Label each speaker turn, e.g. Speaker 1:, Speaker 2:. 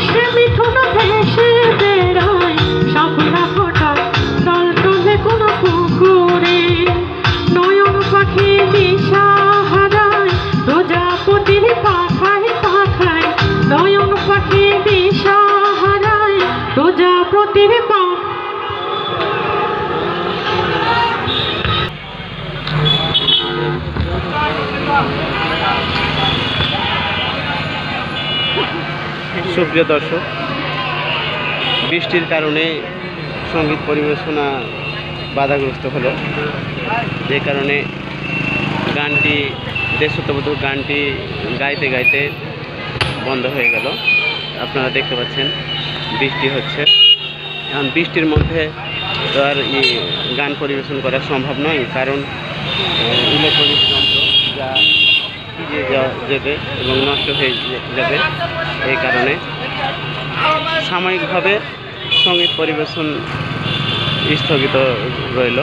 Speaker 1: সে মিঠুন বেড়ায় সাপলা ফোটা দল টলে কোনো পুকুরে। নয়ন পাখি দিশা হারায়, প্রজাপতির পাখায় পাখায়। নয়ন পাখি দিশা হারায়, প্রজাপতির পা
Speaker 2: সুপ্রিয় দর্শক, বৃষ্টির কারণে সংগীত পরিবেশনা বাধাগ্রস্ত হলো। যে কারণে গানটি, দেশত্ববোধক গানটি গাইতে গাইতে বন্ধ হয়ে গেল। আপনারা দেখতে পাচ্ছেন, বৃষ্টি হচ্ছে। এখন বৃষ্টির মধ্যে তো আর গান পরিবেশন করা সম্ভব নয়, কারণ ইলেকট্রনিক যন্ত্র যা ভিজে যাবে এবং নষ্ট হয়ে যাবে। এই কারণে সাময়িকভাবে সংগীত পরিবেশন স্থগিত রইল।